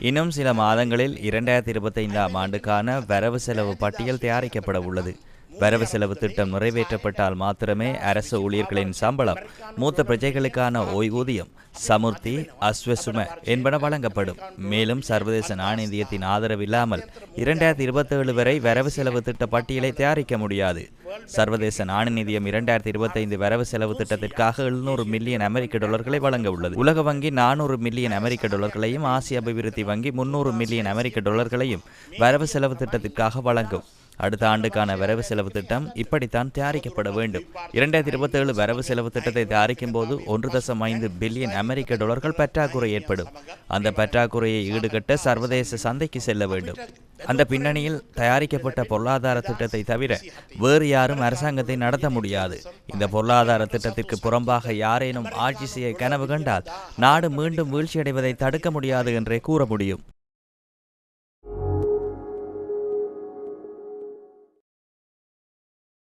இன்னும் சில மாதங்களில் இரண்டாயிரத்தி இருபத்தைந்தாம் ஆண்டுக்கான வரவு செலவு பட்டியல் தயாரிக்கப்பட உள்ளது. வரவு செலவு திட்டம் நிறைவேற்றப்பட்டால் மாத்திரமே அரசு ஊழியர்களின் சம்பளம் மூத்த பிரஜைகளுக்கான ஓய்வூதியம் சமுர்த்தி அஸ்வசும என்பன வழங்கப்படும். மேலும் சர்வதேச நாணயத்தின் ஆதரவு இல்லாமல் இரண்டாயிரத்தி இருபத்தேழு வரை வரவு செலவு திட்ட பட்டியலை தயாரிக்க முடியாது. சர்வதேச நாணய நிதியம் இரண்டாயிரத்தி இருபத்தைந்து வரவு செலவு திட்டத்திற்காக எழுநூறு மில்லியன் அமெரிக்க டாலர்களை வழங்க உள்ளது. உலக வங்கி நானூறு மில்லியன் அமெரிக்க டாலர்களையும் ஆசிய அபிவிருத்தி வங்கி முன்னூறு மில்லியன் அமெரிக்க டாலர்களையும் வரவு செலவு திட்டத்திற்காக வழங்கும். அடுத்த ஆண்டுக்கான வரவு செலவு திட்டம் இப்படித்தான் தயாரிக்கப்பட வேண்டும். இரண்டாயிரத்தி இருபத்தேழு வரவு செலவு திட்டத்தை தயாரிக்கும் போது ஒன்று தசம் ஐந்து பில்லியன் அமெரிக்க டாலர்கள் பற்றாக்குறை ஏற்படும். அந்த பற்றாக்குறையை ஈடுகட்ட சர்வதேச சந்தைக்கு செல்ல வேண்டும். அந்த பின்னணியில் தயாரிக்கப்பட்ட பொருளாதார திட்டத்தை தவிர வேறு யாரும் அரசாங்கத்தை நடத்த முடியாது. இந்த பொருளாதார திட்டத்திற்கு புறம்பாக யாரேனும் ஆட்சி செய்ய கனவு கண்டால் நாடு மீண்டும் வீழ்ச்சியடைவதை தடுக்க முடியாது என்றே கூற முடியும்.